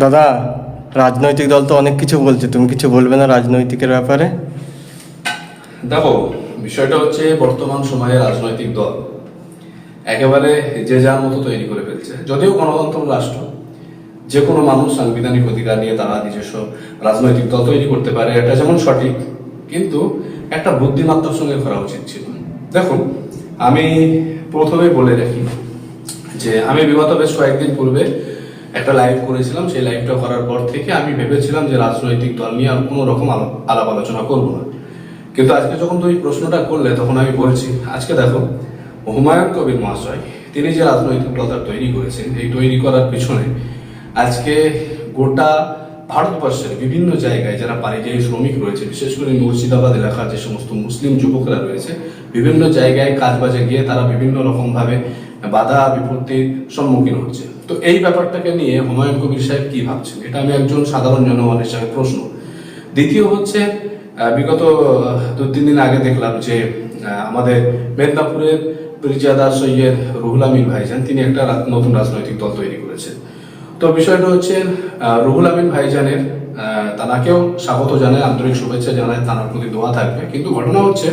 দাদা, রাজনৈতিক দল তো অনেক কিছু বলছে, তুমি কিছু বলবে না রাজনৈতিকের ব্যাপারে? দেখো বিষয়টা হচ্ছে বর্তমান সময়ে রাজনৈতিক দল একেবারে যে যার মতো তৈরি করে ফেলছে। যদিও গণতন্ত্র রাষ্ট্র, যে কোনো মানুষ সাংবিধানিক অধিকার নিয়ে তারা নিজস্ব রাজনৈতিক দল তৈরি করতে পারে, এটা যেমন সঠিক, কিন্তু একটা বুদ্ধিমত্তার সঙ্গে করা উচিত ছিল। দেখুন, আমি প্রথমে বলে রাখি যে আমি বিগত বেশ কয়েকদিন পূর্বে একটা লাইভ করেছিলাম, সেই লাইভটা করার পর থেকে আমি ভেবেছিলাম যে রাজনৈতিক দল নিয়ে আর কোনো রকম আলাপ আলোচনা করব না। কিন্তু আজকে যখন তুমি প্রশ্নটা করলে, তখন আমি বলছি, আজকে দেখো, হুমায়ুন কবির মহাশয়, তিনি যে রাজনৈতিক দলটা তৈরি করেছেন, এই তৈরি করার পিছনে আজকে গোটা ভারতবর্ষের বিভিন্ন জায়গায় যারা পারিযায়ী শ্রমিক রয়েছে, বিশেষ করে মুর্শিদাবাদ এলাকার যে সমস্ত মুসলিম যুবকরা রয়েছে, বিভিন্ন জায়গায় কাজ বাজে গিয়ে তারা বিভিন্ন রকম ভাবে বাধা বিপত্তির সম্মুখীন হচ্ছে। তো এই ব্যাপারটাকে নিয়ে হুমায়ুন কবির সাহেব কি ভাবছেন? এটা আমি একজন সাধারণ জনগণ হিসাবে প্রশ্ন। দ্বিতীয় হচ্ছে বিগত দু তিন দিন আগে দেখলাম যে আমাদের মেদিনীপুরের পিরজাদা সৈয়দ রুহুল আমিন ভাইজান, তিনি একটা নতুন রাজনৈতিক দল তৈরি করেছেন। তো বিষয়টা হচ্ছে রুহুল আমিন ভাইজানের তানাকেও স্বাগত জানায় আন্তরিক শুভেচ্ছা জানায় তার প্রতি দোয়া থাকবে। কিন্তু ঘটনা হচ্ছে,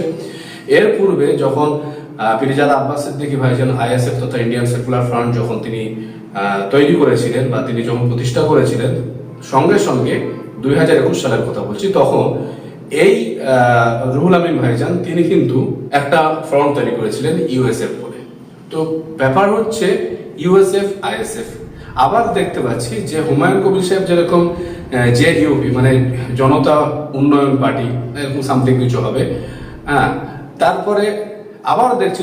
এর পূর্বে যখন পিরিজাদা আব্বাস সিদ্দিকী ভাইজান আইএসএফ তথা ইন্ডিয়ান সেকুলার ফ্রন্ট যখন তিনি তৈরি করেছিলেন বা তিনি যখন প্রতিষ্ঠা করেছিলেন, সঙ্গে সঙ্গে দুই হাজার একুশ সালের কথা বলছি, তখন এই রুহুল আমিন ভাইজান তিনি কিন্তু একটা ফ্রন্ট তৈরি করেছিলেন ইউএসএফ করে তো ব্যাপার হচ্ছে ইউএসএফ আইএসএফ আবার দেখতে পাচ্ছি যে হুমায়ুন কবির সাহেব যেরকম জে ইউপি মানে জনতা উন্নয়ন পার্টি, এরকম সামথিং কিছু হবে হ্যাঁ তারপরে আবার দেখছি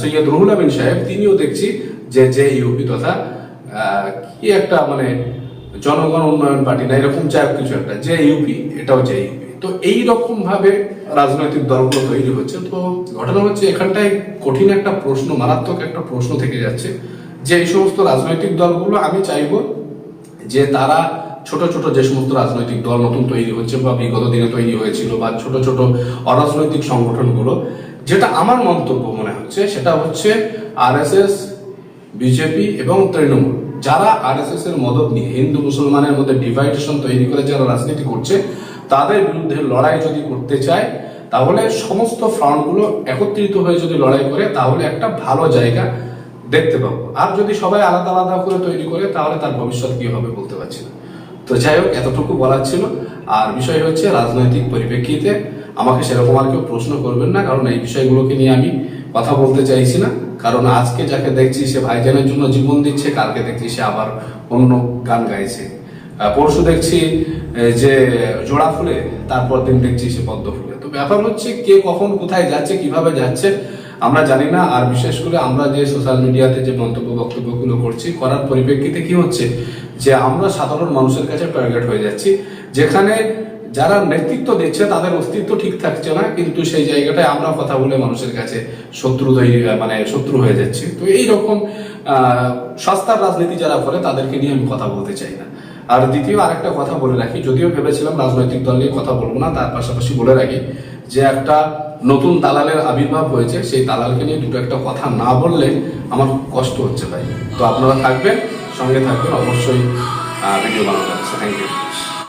সৈয়দ রুহুল আমিন সাহেব, তিনিও দেখছি যে জে ইউপি তথা কি একটা মানে জনগণ উন্নয়ন পার্টি না, এরকম চার কিছু একটা, যে ইউপি, এটাও যে ইউপি। তো এই রকম ভাবে রাজনৈতিক দলগুলো তৈরি হচ্ছে। তো ঘটনা হচ্ছে এখানটায় কঠিন একটা প্রশ্ন, মারাত্মক একটা প্রশ্ন থেকে যাচ্ছে। যে এই সমস্ত রাজনৈতিক দলগুলো, আমি চাইব যে তারা ছোট ছোট যে সমস্ত রাজনৈতিক দল নতুন তৈরি হচ্ছে বা বিগত দিনে তৈরি হয়েছিল বা ছোট ছোট অরাজনৈতিক সংগঠনগুলো যেটা আমার মন্তব্য মনে হচ্ছে, সেটা হচ্ছে আরএসএস, বিজেপি এবং তৃণমূল। যারা আরএসএস এর মদত নিয়ে হিন্দু মুসলমানের মধ্যে ডিভাইডেশন তৈরি করে, যারা রাজনীতি করছে, তাদের বিরুদ্ধে লড়াই যদি করতে চায়, তাহলে সমস্ত ফ্রন্টগুলো একত্রিত হয়ে যদি লড়াই করে, তাহলে একটা ভালো জায়গা দেখতে পাবো। আর যদি সবাই আলাদা আলাদা করে তৈরি করে, তাহলে তার ভবিষ্যৎ কি হবে বলতে পারছি না। তো যাই হোক, এতটুকু বলার ছিল। আর বিষয় হচ্ছে রাজনৈতিক পরিপ্রেক্ষিতে আমাকে সেরকম আর কেউ প্রশ্ন করবেন না, কারণ এই বিষয়গুলোকে নিয়ে আমি কথা বলতে চাইছি না। কারণ আজকে যাকে দেখছি সে ভাইজানের জন্য জীবন দিচ্ছে, কালকে দেখছি সে আবার অন্য গান গাইছে। পরশু দেখছি যে জোড়া ফুলে, তারপর দিন দেখছি সে পদ্ম ফুলে। তো ব্যাপার হচ্ছে কে কখন কোথায় যাচ্ছে, কীভাবে যাচ্ছে, আমরা জানি না। আর বিশেষ করে আমরা যে সোশ্যাল মিডিয়াতে যে মন্তব্য, বক্তব্যগুলো করছি, করার পরিপ্রেক্ষিতে কি হচ্ছে? যে আমরা সাধারণ মানুষের কাছে টার্গেট হয়ে যাচ্ছি, যেখানে যারা নেতৃত্ব দিচ্ছে, তাদের অস্তিত্ব ঠিক থাকছে না, কিন্তু সেই জায়গাটায় আমরা কথা বলে মানুষের কাছে শত্রু মানে শত্রু হয়ে যাচ্ছি। তো এই রকম সস্তার রাজনীতি যারা করে, তাদেরকে নিয়ে আমি কথা বলতে চাই না। আর দ্বিতীয়, আরেকটা কথা বলে রাখি, যদিও ভেবেছিলাম রাজনৈতিক দল নিয়ে কথা বলব না, তার পাশাপাশি বলে রাখি যে একটা নতুন দালালের আবির্ভাব হয়েছে, সেই দালালকে নিয়ে দুটো একটা কথা না বললে আমার কষ্ট হচ্ছে ভাই। তো আপনারা থাকবেন, সঙ্গে থাকবেন, অবশ্যই ভিডিও বানাতে থ্যাংক ইউ